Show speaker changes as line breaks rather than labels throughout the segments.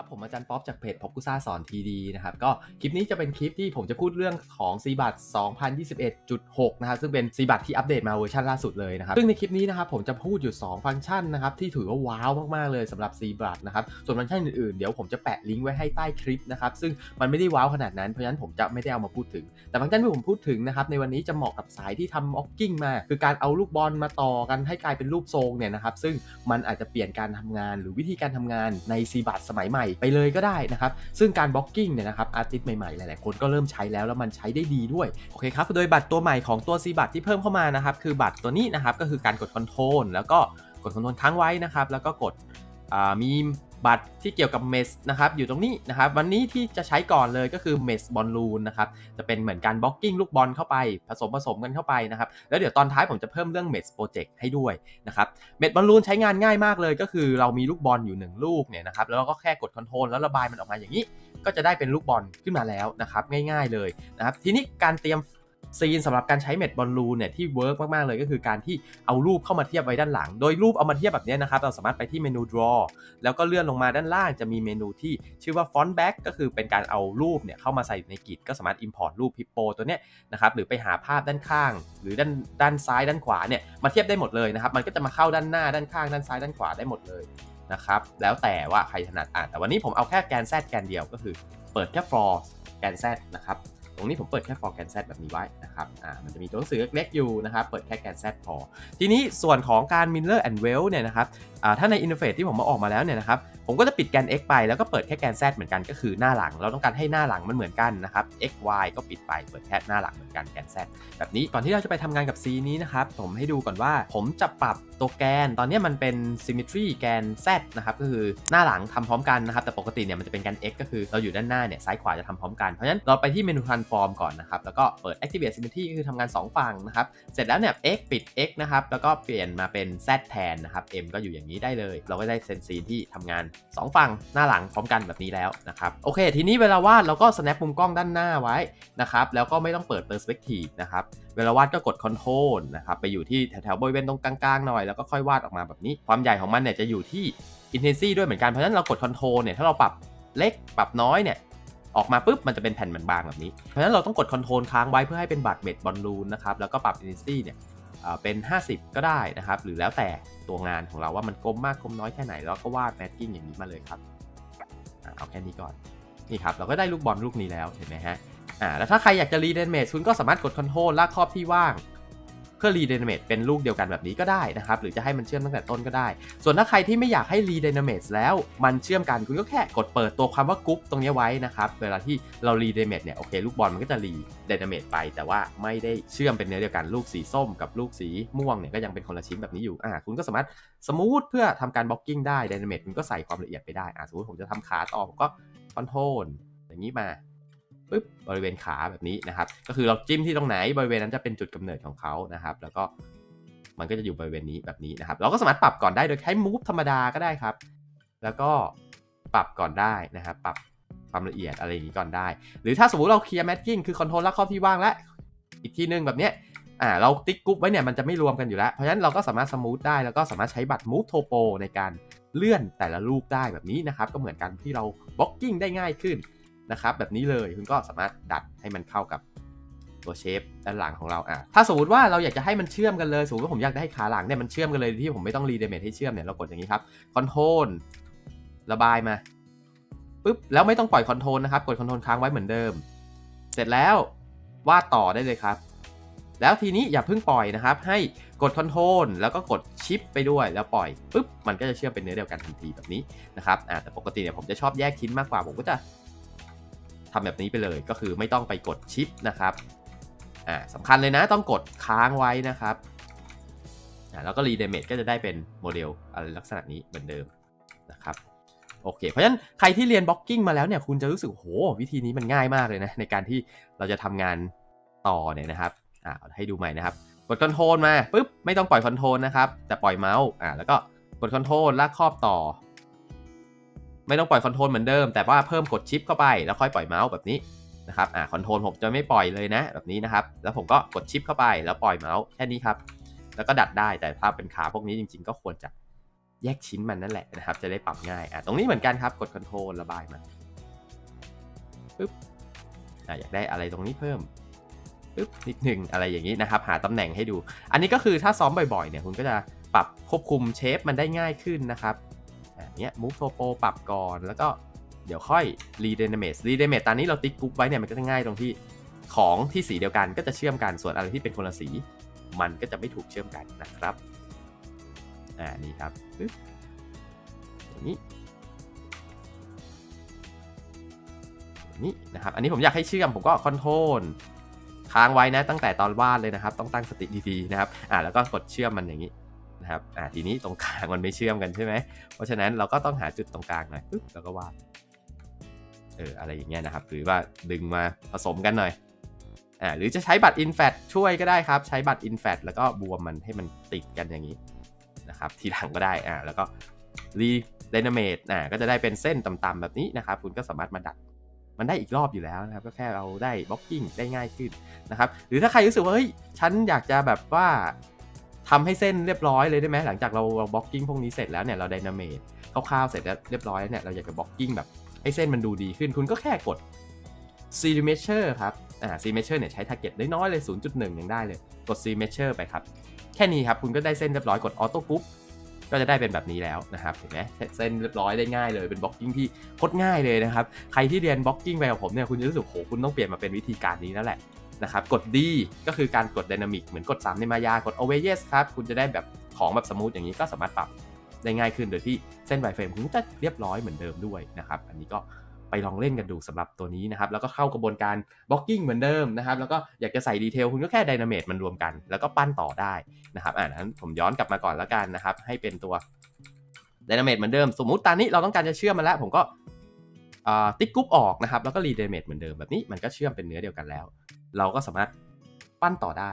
ครับผมอาจารย์ป๊อปจากเพจพบกุซ่าสอนทีดีนะครับก็คลิปนี้จะเป็นคลิปที่ผมจะพูดเรื่องของซีบัต2021.6 นะครับซึ่งเป็นซีบัตที่อัปเดตมาเวอร์ชันล่าสุดเลยนะครับซึ่งในคลิปนี้นะครับผมจะพูดอยู่ 2 ฟังก์ชันนะครับที่ถือว่าว้าวมากๆเลยสำหรับซีบัตนะครับส่วนฟังก์ชันอื่นๆ เดี๋ยวผมจะแปะลิงก์ไว้ให้ใต้คลิปนะครับซึ่งมันไม่ได้ว้าวขนาดนั้นเพราะฉะนั้นผมจะไม่ได้เอามาพูดถึง แต่ฟังก์ชันที่ผมพูดถึงนะครับในวันนี้จะเหมาะกับสายที่ทำม็อกกิ้งมา คือการเอาลูกบอลมาต่อกันให้กลายเป็นรูปทรงเนี่ยนะครับซึ่งมันอาจจะเปลี่ยนการทำงานหรือวิธีการทำงานในซีบัตสมัยใหม่ไปเลยก็ได้นะครับ ซึ่งการบล็อกกิ้งเนี่ยนะครับอาร์ติสใหม่ๆ หลายๆ คนก็เริ่มใช้แล้วแล้วมันใช้ได้ดีด้วย โอเคครับ โดยบัตรตัวใหม่ของตัวซีบัตรที่เพิ่มเข้ามานะครับ คือบัตรตัวนี้นะครับ ก็คือการกดคอนโทรลแล้วก็กดคอนโทรลค้างไว้นะครับ แล้วก็กดมี บัตรที่เกี่ยวกับเมสนะครับอยู่ตรงนี้นะครับวันนี้ที่จะใช้ก่อนเลยก็คือเมสบอลลูนนะครับจะเป็นเหมือนการบล็อกกิ้งลูกบอลเข้าไปผสมผสมกันเข้าไปนะครับแล้วเดี๋ยวตอนท้ายผมจะเพิ่มเรื่องเมสโปรเจกต์ให้ด้วยนะครับเมสบอลลูนใช้งานง่ายมากเลยก็คือเรามีลูกบอลอยู่ 1 ลูกเนี่ยนะครับแล้วเราก็แค่กดคอนโทรลแล้วระบายมันออกมาอย่างนี้ ก็จะได้เป็นลูกบอลขึ้นมาแล้วนะครับง่าย ๆเลยนะครับทีนี้การเตรียม ซีนสำหรับการใช้เม็ดบอลลูนเนี่ยที่เวิร์กมาก ๆ เลยก็คือการที่เอารูปเข้ามาเทียบไว้ด้านหลัง โดยรูปเอามาเทียบแบบนี้นะครับเราสามารถไปที่เมนู draw แล้วก็เลื่อนลงมาด้านล่างจะมีเมนูที่ชื่อว่า font back ก็คือเป็นการเอารูปเนี่ยเข้ามาใส่ในกิจก็สามารถ import รูป hippo ตัวเนี้ยนะครับหรือไปหาภาพด้านข้าง หรือด้านด้านซ้ายด้านขวาเนี่ยมาเทียบได้หมดเลยนะครับมันก็จะมาเข้าด้านหน้าด้านข้างด้านซ้ายด้านขวาได้หมดเลยนะครับแล้วแต่ว่าใครถนัดอ่านแต่วันนี้ผมเอาแค่แกน z แกนเดียวก็คือ เปิดแค่ for แกน z นะครับ รงนี้ผมเปิดแค่ for แกน z แบบนี้ไว้นะครับอ่ามันจะมีตัวหนังสือเล็กๆอยู่นะครับ เปิดแค่แกน z พอ ทีนี้ส่วนของการ Miller and Well เนี่ยนะครับถ้าใน interface ที่ผมมาออกมาแล้วเนี่ยนะครับผมก็จะปิดแกน x ไปแล้วก็เปิดแค่แกน z เหมือนกันก็คือหน้าหลัง เราต้องการให้หน้าหลังมันเหมือนกันนะครับ x y ก็ปิดไปเปิดแค่หน้าหลังเหมือนกันแกน z แบบนี้ก่อนที่เราจะไปทำงานกับ C นี้นะครับผมให้ดูก่อนว่าผมจะปรับตัวแกนตอนนี้มันเป็น symmetry แกน z นะครับก็คือหน้าหลังทำพร้อมกันนะครับแต่ปกติเนี่ยมันจะเป็นแกน x ก็คือเราอยู่ด้านหน้าเนี่ยซ้ายขวาจะทำพร้อมกันเพราะฉะนั้นเราไปที่เมนู transform ก่อนนะครับแล้วก็เปิด activate symmetry ก็คือทำงาน 2 ฝั่งนะครับเสร็จแล้วเนี่ย x ปิด x นะครับแล้วก็เปลี่ยนมาเป็น z แทนนะครับ m ก็อยู่อย่างนี้ได้เลย เราก็ได้เซนซีนที่ทำงาน 2 ฝั่งหน้าหลังพร้อมกันแบบนี้แล้วนะครับโอเค ทีนี้เวลาวาดเราก็ snap มุมกล้องด้านหน้าไว้นะครับแล้วก็ไม่ต้องเปิด perspective นะครับเวลาวาดก็กด control นะครับไปอยู่ที่แถวๆบริเวณตรงกลางๆหน่อยแล้วก็ค่อยวาดออกมาแบบนี้ ความใหญ่ของมันเนี่ยจะอยู่ที่ intensity ด้วยเหมือนกันเพราะฉะนั้นเรากด control เนี่ยถ้าเราปรับเล็กปรับน้อยเนี่ยออกมาปุ๊บมันจะเป็นแผ่นบางๆแบบนี้ เพราะฉะนั้นเราต้องกด Ctrl ค้างไว้เพื่อให้เป็นบัตรเม็ดบอลลูนนะครับ แล้วก็ปรับ intensity เนี่ยเป็น 50 ก็ได้นะครับ หรือแล้วแต่ ตัวงานของเราว่ามันกลมมากกลมน้อยแค่ไหนแล้วก็วาดแมทกิ้งอย่างนี้มาเลยครับเอาแค่นี้ก่อนนี่ครับเราก็ได้ลูกบอลลูกนี้แล้วเห็นไหมฮะอ่าแล้วถ้าใครอยากจะรีเดนเม e คุณก็สามารถกดคอนโทรลลากครอบที่ว่าง เพื่อรีเดนเม e เป็นลูกเดียวกันแบบนี้ก็ได้นะครับ หรือจะให้มันเชื่อมตั้งแต่ต้นก็ได้ ส่วนถ้าใครที่ไม่อยากให้รีเดนเม e แล้วมันเชื่อมกันคุณก็แค่กดเปิดตัวคำว่ากรุ๊ปตรงนี้ไว้นะครับ เวลาที่เรารีเดนเม e เนี่ยโอเคลูกบอลมันก็จะรีเดนเม e ไป แต่ว่าไม่ได้เชื่อมเป็นเนื้อเดียวกันลูกสีส้มกับลูกสีม่วงเนี่ยก็ยังเป็นคนละชิ้นแบบนี้อยู่อ่าคุณก็สามารถสมูทเพื่อทำการบล็อกกิ้งได้เดนเม e คุณก็ใส่ความละเอียดไปได้อ่าสมมติผมจะทำขาต่อผมก็คอนโทรลอย่างนี้มา ปึ๊บบริเวณขาแบบนี้นะครับ ก็คือเราจิ้มที่ตรงไหนบริเวณนั้นจะเป็นจุดกำเนิดของเขานะครับ แล้วก็มันก็จะอยู่บริเวณนี้แบบนี้นะครับ เราก็สามารถปรับก่อนได้โดยใช้ move ธรรมดาก็ได้ครับ แล้วก็ปรับก่อนได้นะครับ ปรับความละเอียดอะไรอย่างนี้ก่อนได้ หรือถ้าสมมติเราเคลียร์ matching คือ control แล้วเข้าที่ว่างแล้วอีกที่นึงแบบเนี้ยอ่าเราติ๊กกรุ๊ปไว้เนี่ยมันจะไม่รวมกันอยู่แล้ว เพราะฉะนั้นเราก็สามารถสมูทได้แล้วก็สามารถใช้บัตร move topo ในการเลื่อนแต่ละลูกได้แบบนี้นะครับ ก็เหมือนกันที่เรา blocking ได้ง่ายขึ้น นะครับแบบนี้เลยคุณก็สามารถดัดให้มันเข้ากับตัวเชฟด้านหลังของเราอะถ้าสมมติว่าเราอยากจะให้มันเชื่อมกันเลยสมมติว่าผมอยากได้ขาหลังเนี่ยมันเชื่อมกันเลยที่ผมไม่ต้องรีเดเมทให้เชื่อมเนี่ยเรากดอย่างนี้ครับคอนโทรลระบายมาปุ๊บแล้วไม่ต้องปล่อยคอนโทรลนะครับกดคอนโทรลค้างไว้เหมือนเดิม เสร็จแล้ววาดต่อได้เลยครับ แล้วทีนี้อย่าเพิ่งปล่อยนะครับ ให้กดคอนโทรลแล้วก็กดชิปไปด้วยแล้วปล่อยปุ๊บมันก็จะเชื่อมเป็นเนื้อเดียวกันทันทีแบบนี้นะครับอ่าแต่ปกติเนี่ยผมจะชอบแยกชิ้นมากกว่าผมก็จะ ทำแบบนี้ไปเลยก็คือไม่ต้องไปกดชิปนะครับอ่าสำคัญเลยนะต้องกดค้างไว้นะครับอ่าแล้วก็รีเดเมทก็จะได้เป็นโมเดลอะไรลักษณะนี้เหมือนเดิมนะครับโอเค เพราะฉะนั้นใครที่เรียนบล็อกกิ้งมาแล้วเนี่ยคุณจะรู้สึกโหวิธีนี้มันง่ายมากเลยนะในการที่เราจะทำงานต่อเนี่ยนะครับอ่าให้ดูใหม่นะครับ กดคอนโทรลมาปุ๊บไม่ต้องปล่อยคอนโทรลนะครับแต่ปล่อยเมาส์อ่าแล้วก็กดคอนโทรลลากครอบต่อ ไม่ต้องปล่อยคอนโทรลเหมือนเดิม แต่ว่าเพิ่มกดชิปเข้าไปแล้วค่อยปล่อยเมาส์แบบนี้นะครับอ่าคอนโทรลผมจะไม่ปล่อยเลยนะแบบนี้นะครับ แล้วผมก็กดชิปเข้าไปแล้วปล่อยเมาส์แค่นี้ครับ แล้วก็ดัดได้แต่ถ้าเป็นขาพวกนี้จริง ๆ ก็ควรจะแยกชิ้นมันนั่นแหละนะครับ จะได้ปรับง่ายอะตรงนี้เหมือนกันครับกด Ctrl รลระบายมาปึ๊บอะอยากได้อะไรตรงนี้เพิ่มปึ๊บนิดหนึ่งอะไรอย่างนี้นะครับ หาตำแหน่งให้ดู อันนี้ก็คือถ้าซ้อมบ่อยๆเนี่ยคุณก็จะปรับควบคุมเชฟมันได้ง่ายขึ้นนะครับ เนี้ย move topo ปรับก่อน แล้วก็เดี๋ยวค่อย redynamize redynamize ตอนนี้เราติ๊กกรุ๊ปไว้เนี่ยมันก็จะง่ายตรงที่ของที่สีเดียวกันก็จะเชื่อมกันส่วนอะไรที่เป็นคนละสี มันก็จะไม่ถูกเชื่อมกันนะครับอ่านี่ครับปึ๊บอย่างนี้นี้นะครับ อันนี้ผมอยากให้เชื่อมผมก็คอนโทรลค้างไว้นะตั้งแต่ตอนวาดเลยนะครับ ต้องตั้งสติดีๆนะครับ อ่าแล้วก็กดเชื่อมมันอย่างนี้ นะครับอ่าทีนี้ตรงกลางมันไม่เชื่อมกันใช่ไหมเพราะฉะนั้นเราก็ต้องหาจุดตรงกลางหน่อยปึ๊บแล้วก็วาดเอออะไรอย่างเงี้ยนะครับ หรือว่าดึงมาผสมกันหน่อยอ่าหรือจะใช้บัตร infat ช่วยก็ได้ครับ ใช้บัตร infat แล้วก็บวมมันให้มันติดกันอย่างนี้นะครับทีหลังก็ได้อ่าแล้วก็รีไดนาเมตอ่าก็จะได้เป็นเส้นต่ำๆแบบนี้นะครับ คุณก็สามารถมาดัดมันได้อีกรอบอยู่แล้วนะครับ ก็แค่เราได้บล็อกกิ้งได้ง่ายขึ้นนะครับ หรือถ้าใครรู้สึกว่าเฮ้ยฉันอยากจะแบบว่า ทำให้เส้นเรียบร้อยเลยได้ไหมหลังจากเราเราบล็อกกิ้งพวกนี้เสร็จแล้วเนี่ยเราไดนาเมตคร่าวๆเสร็จแล้วเรียบร้อยเนี่ยเราอยากจะบล็อกกิ้งแบบให้เส้นมันดูดีขึ้น คุณก็แค่กด C measure ครับอ่า C measure เนี่ยใช้ target น้อยๆเลย 0.1 ยังได้เลย กด C measure ไปครับ แค่นี้ครับ คุณก็ได้เส้นเรียบร้อยกด auto group ก็จะได้เป็นแบบนี้แล้วนะครับเห็นไหมเส้นเรียบร้อยได้ง่ายเลยเป็นบล็อกกิ้งที่โคตรง่ายเลยนะครับ ใครที่เรียนบล็อกกิ้งไปกับผมเนี่ยคุณจะรู้สึกโหคุณต้องเปลี่ยนมาเป็นวิธีการนี้แล้วแหละ นะครับ กด D ก็คือการกด Dynamic เหมือนกด 3 ในมายา กด Always Yes ครับ คุณจะได้แบบของแบบสมูทอย่างนี้ก็สามารถปรับได้ง่ายขึ้น โดยที่เส้นไวเฟรมคุณจะเรียบร้อยเหมือนเดิมด้วยนะครับ อันนี้ก็ไปลองเล่นกันดูสำหรับตัวนี้นะครับ แล้วก็เข้ากระบวนการบล็อกกิ้งเหมือนเดิมนะครับ แล้วก็อยากจะใส่ดีเทลคุณก็แค่ไดนาเมตมันรวมกัน แล้วก็ปั้นต่อได้นะครับอ่านั้นผมย้อนกลับมาก่อนแล้วกันนะครับ ให้เป็นตัวไดนาเมตเหมือนเดิม สมมุติตอนนี้เราต้องการจะเชื่อมมันแล้ว ผมก็ติ๊กกรุ๊ปออกนะครับ แล้วก็รีไดนาเมตเหมือนเดิมแบบนี้มันก็เชื่อมเป็นเนื้อเดียวกันแล้ว เราก็สามารถปั้นต่อได้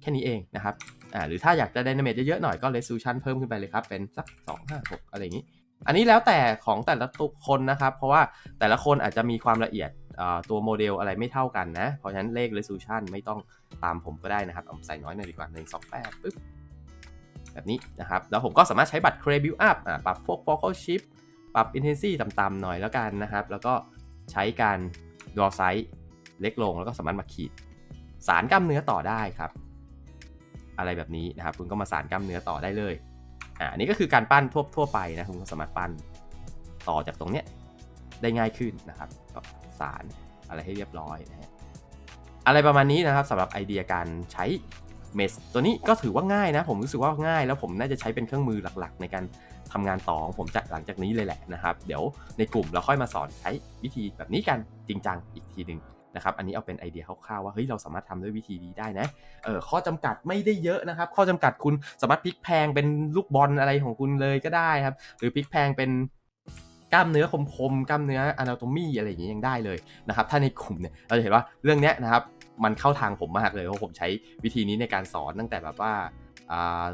แค่นี้เองนะครับอ่าหรือถ้าอยากจะไดนาเมตเยอะๆหน่อยก็ resolution เพิ่มขึ้นไปเลยครับ เป็นสัก 2 5 6 อะไรอย่างนี้ อันนี้แล้วแต่ของแต่ละตัวคนนะครับ เพราะว่าแต่ละคนอาจจะมีความละเอียดตัวโมเดลอะไรไม่เท่ากันนะ เพราะฉะนั้นเลข resolution ไม่ต้องตามผมก็ได้นะครับเอาใส่น้อยหน่อยดีกว่า1 2 8ปึ๊บแบบนี้นะครับ แล้วผมก็สามารถใช้บัตร Cray Build Up อ่าปรับพวก Focal Shift ปรับ Intensity ต่ำๆหน่อยแล้วกันนะครับ แล้วก็ใช้การ draw size เล็กลงแล้วก็สามารถมาขีด สารกล้ามเนื้อต่อได้ครับ อะไรแบบนี้นะครับ คุณก็มาสารกล้ามเนื้อต่อได้เลยอ่านนี้ก็คือการปั้นทั่วทั่วไปนะคุณก็สามารถปั้นต่อจากตรงเนี้ยได้ง่ายขึ้นนะครับก็สารอะไรให้เรียบร้อยนะฮะอะไรประมาณนี้นะครับสำหรับไอเดียการใช้เมสตัวนี้ก็ถือว่าง่ายนะ ผมรู้สึกว่าง่าย แล้วผมน่าจะใช้เป็นเครื่องมือหลักๆ ในการทำงานต่อของผมจากหลังจากนี้เลยแหละนะครับ เดี๋ยวในกลุ่มเราค่อยมาสอนใช้วิธีแบบนี้กันจริงจังอีกทีหนึ่ง นะครับอันนี้เอาเป็นไอเดียคร่าวๆว่าเฮ้ยเราสามารถทำด้วยวิธีนี้ได้นะเออข้อจำกัดไม่ได้เยอะนะครับ ข้อจำกัดคุณสามารถพลิกแพงเป็นลูกบอลอะไรของคุณเลยก็ได้ครับ หรือพลิกแพงเป็นกล้ามเนื้อคมๆกล้ามเนื้อ anatomy อะไรอย่างนี้ยังได้เลยนะครับถ้าในกลุ่มเนี่ยเราจะเห็นว่าเรื่องนี้นะครับมันเข้าทางผมมากเลยเพราะผมใช้วิธีนี้ในการสอนตั้งแต่แบบว่า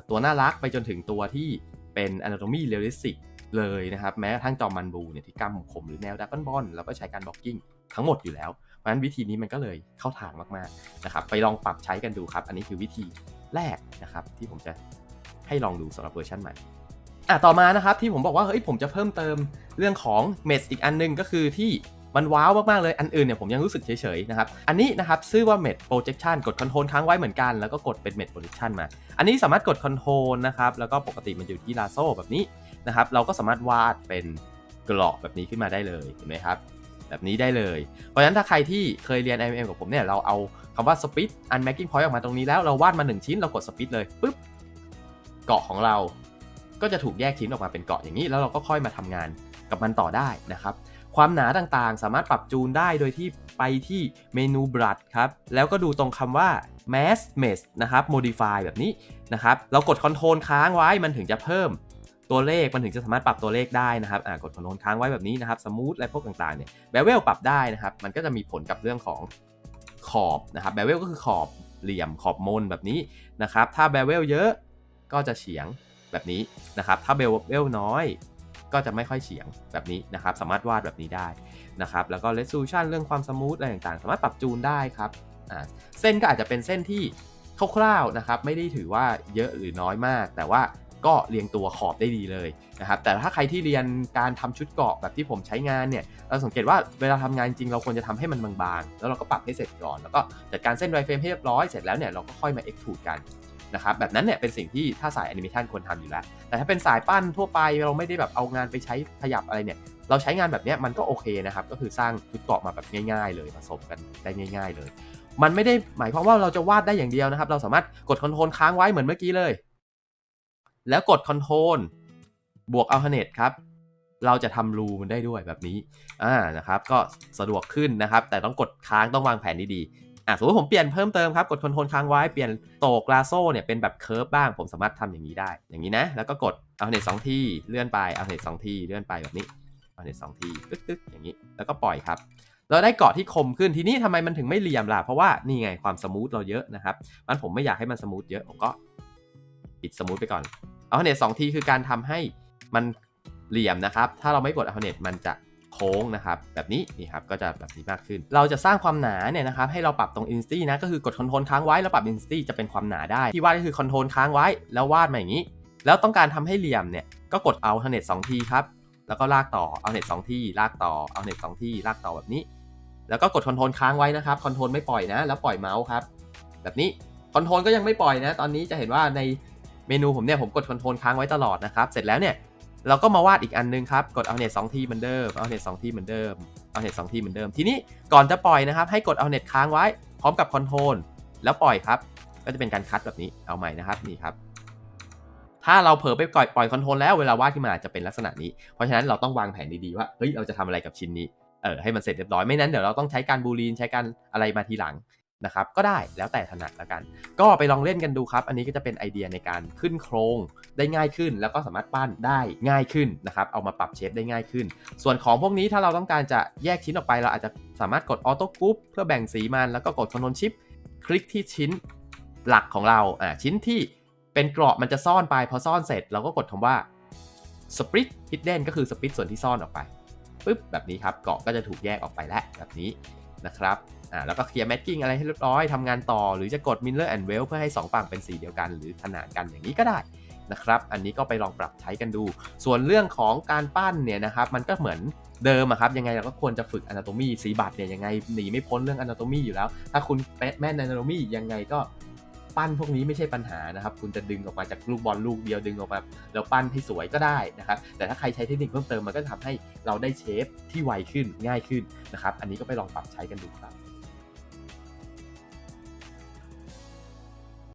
ตัวน่ารักไปจนถึงตัวที่เป็น anatomy realistic เลยนะครับ แม้กระทั่งจอมันบูเนี่ยที่กล้ามคมหรือแนวดับเบิลบอลเราก็ใช้การบล็อกกิ้งทั้งหมดอยู่แล้ว เพราะฉะนั้นวิธีนี้มันก็เลยเข้าทางมากๆนะครับ ไปลองปรับใช้กันดูครับ อันนี้คือวิธีแรกนะครับที่ผมจะให้ลองดูสำหรับเวอร์ชันใหม่อะต่อมานะครับที่ผมบอกว่าเฮ้ยผมจะเพิ่มเติมเรื่องของเมสอีกอันนึงก็คือที่มันว้าวมาก ๆ เลย อันอื่นเนี่ยผมยังรู้สึกเฉย ๆ นะครับ อันนี้นะครับชื่อว่า Med Projection กด Control ค้างไว้เหมือนกัน แล้วก็กดเป็น Med Projection มา อันนี้สามารถกด Control นะครับ แล้วก็ปกติมันอยู่ที่ลาโซ่แบบนี้นะครับ เราก็สามารถวาดเป็นกรอบแบบนี้ขึ้นมาได้เลย เห็นไหมครับ แบบนี้ได้เลย เพราะฉะนั้นถ้าใครที่เคยเรียน IMM กับผมเนี่ยเราเอาคำว่า Speed Unmaking Point ออกมาตรงนี้แล้วเราวาดมา 1 ชิ้นเรากด Speed เลยปุ๊บเกาะของเราก็จะถูกแยกชิ้นออกมาเป็นเกาะอย่างนี้ แล้วเราก็ค่อยมาทำงานกับมันต่อได้นะครับความหนาต่างๆ สามารถปรับจูนได้โดยที่ไปที่เมนูบรัดครับ แล้วก็ดูตรงคำว่า mass mesh นะครับ modify แบบนี้นะครับ เรากด Ctrl ค้างไว้มันถึงจะเพิ่ม ตัวเลขมันถึงจะสามารถปรับตัวเลขได้นะครับอ่ากดคอนโทรลค้างไว้แบบนี้นะครับสมูทอะไรพวกต่างๆเนี่ยแบเวลปรับได้นะครับมันก็จะมีผลกับเรื่องของขอบนะครับแบเวลก็คือขอบเหลี่ยมขอบมนแบบนี้นะครับถ้าแบเวลเยอะก็จะเฉียงแบบนี้นะครับถ้าเบลเวลน้อยก็จะไม่ค่อยเฉียงแบบนี้นะครับสามารถวาดแบบนี้ได้นะครับแล้วก็ resolution เรื่องความสมูทอะไรต่างๆ สามารถปรับจูนได้ครับเส้นก็อาจจะเป็นเส้นที่คร่าวๆนะครับไม่ได้ถือว่าเยอะหรือน้อยมาก แต่ว่า ก็เรียงตัวขอบได้ดีเลยนะครับแต่ถ้าใครที่เรียนการทำชุดเกาะแบบที่ผมใช้งานเนี่ยเราสังเกตว่าเวลาทำงานจริงเราควรจะทำให้มันบางๆ แล้วเราก็ปรับให้เสร็จก่อน แล้วก็จัดการเส้นไวเฟรมให้เรียบร้อยเสร็จแล้วเนี่ยเราก็ค่อยมาเอ็กทูดกันนะครับแบบนั้นเนี่ยเป็นสิ่งที่ถ้าสายแอนิเมชันควรทำอยู่แล้ว แต่ถ้าเป็นสายปั้นทั่วไปเราไม่ได้แบบเอางานไปใช้ขยับอะไรเนี่ยเราใช้งานแบบเนี้ยมันก็โอเคนะครับ ก็คือสร้างชุดเกาะมาแบบง่าย ๆ เลยผสมกันได้ง่าย ๆ เลย มันไม่ได้หมายความว่าเราจะวาดได้อย่างเดียวนะครับ เราสามารถกดคอนโทรลค้างไว้เหมือนเมื่อกี้เลย แล้วกดคอนโทรลบวกอัลเทอร์เนทครับ เราจะทำรูมันได้ด้วยแบบนี้ อ่า นะครับ ก็สะดวกขึ้นนะครับ แต่ต้องกดค้างต้องวางแผนดีๆ อะสมมติผมเปลี่ยนเพิ่มเติมครับ กดคอนโทรลค้างไว้ เปลี่ยนโตกลาโซ่เนี่ยเป็นแบบเคิร์ฟบ้าง ผมสามารถทำอย่างนี้ได้ อย่างนี้นะ แล้วก็กดเอร์เนทสองที่เลื่อนไปเอร์เนทสองที่เลื่อนไปแบบนี้เอร์เนทสองที่ตึ๊กๆอย่างนี้ แล้วก็ปล่อยครับเราได้เกาะที่คมขึ้นทีนี้ทำไมมันถึงไม่เหลี่ยมล่ะ เพราะว่านี่ไงความสมูทเราเยอะนะครับ มันผมไม่อยากให้มันสมูทเยอะ ผมก็ปิดสมูทไปก่อน อัลเทอร์เนทสองทีคือการทำให้มันเหลี่ยมนะครับ ถ้าเราไม่กดอัลเทอร์เนทมันจะโค้งนะครับ แบบนี้นี่ครับก็จะแบบนี้มากขึ้น เราจะสร้างความหนาเนี่ยนะครับให้เราปรับตรง Intensity นะก็คือกดคอนโทรลค้างไว้แล้วปรับ Intensity จะเป็นความหนาได้ ที่วาดก็คือคอนโทรลค้างไว้ แล้ววาดมาอย่างนี้ แล้วต้องการทำให้เหลี่ยมเนี่ยก็กดเอาเน็ตสองทีครับแล้วก็ลากต่อเอาเน็ตสองทีลากต่อเอาเน็ตสองทีลากต่อแบบนี้ แล้วก็กดคอนโทรลค้างไว้นะครับคอนโทรลไม่ปล่อยนะ แล้วปล่อยเมาส์ครับแบบนี้คอนโทรลก็ยังไม่ปล่อยนะ ตอนนี้จะเห็นว่าใน เมนูผมเนี่ยผมกดคอนโทรลค้างไว้ตลอดนะครับ เสร็จแล้วเนี่ยเราก็มาวาดอีกอันนึงครับ กดเอาเน็ตสองทีเหมือนเดิม เอาเน็ตสองทีเหมือนเดิม เอาเน็ตสองทีเหมือนเดิม ทีนี้ก่อนจะปล่อยนะครับ ให้กดเอาเน็ตค้างไว้ พร้อมกับคอนโทรลแล้วปล่อยครับ ก็จะเป็นการคัดแบบนี้ เอาใหม่นะครับ นี่ครับ ถ้าเราเผลอไปปล่อยปล่อยคอนโทรลแล้วเวลาวาดขึ้นมาจะเป็นลักษณะนี้ เพราะฉะนั้นเราต้องวางแผนดีๆว่า เฮ้ย เราจะทำอะไรกับชิ้นนี้ เออ ให้มันเสร็จเรียบร้อย ไม่นั้นเดี๋ยวเราต้องใช้การบูลีน ใช้การอะไรมาทีหลัง นะครับก็ได้แล้วแต่ถนัดละกัน ก็ไปลองเล่นกันดูครับ อันนี้ก็จะเป็นไอเดียในการขึ้นโครงได้ง่ายขึ้น แล้วก็สามารถปั้นได้ง่ายขึ้นนะครับเอามาปรับเชฟได้ง่ายขึ้น ส่วนของพวกนี้ถ้าเราต้องการจะแยกชิ้นออกไปเราอาจจะสามารถกดออโต้กรุ๊ปเพื่อแบ่งสีมันแล้วก็กดคอนโทรลชิปคลิกที่ชิ้นหลักของเราอ่าชิ้นที่เป็นเกราะมันจะซ่อนไปพอซ่อนเสร็จเราก็กดคำว่า split hidden ก็คือ split ส่วนที่ซ่อนออกไปปึ๊บแบบนี้ครับเกาะก็จะถูกแยกออกไปแล้วแบบนี้นะครับ อ่าแล้วก็เคลียร์แมทกิ้งอะไรให้เรียบร้อยทำงานต่อ หรือจะกด Miller and Well เพื่อให้ 2 ฝั่งเป็นสีเดียวกัน หรือขนานกันอย่างนี้ก็ได้นะครับ อันนี้ก็ไปลองปรับใช้กันดู ส่วนเรื่องของการปั้นเนี่ยนะครับ มันก็เหมือนเดิมครับ ยังไงเราก็ควรจะฝึก Anatomy สีบัตรเนี่ยยังไงหนีไม่พ้นเรื่อง Anatomy อยู่แล้ว ถ้าคุณแม่น Anatomy ยังไงก็ปั้นพวกนี้ไม่ใช่ปัญหานะครับ คุณจะดึงออกมาจากลูกบอลลูกเดียวดึงออกมาแล้วปั้นให้สวยก็ได้นะครับ แต่ถ้าใครใช้เทคนิคเพิ่มเติมมันก็ทำให้เราได้เชฟที่ไวขึ้นง่ายขึ้นนะครับ อันนี้ก็ไปลองปรับใช้กันดูครับ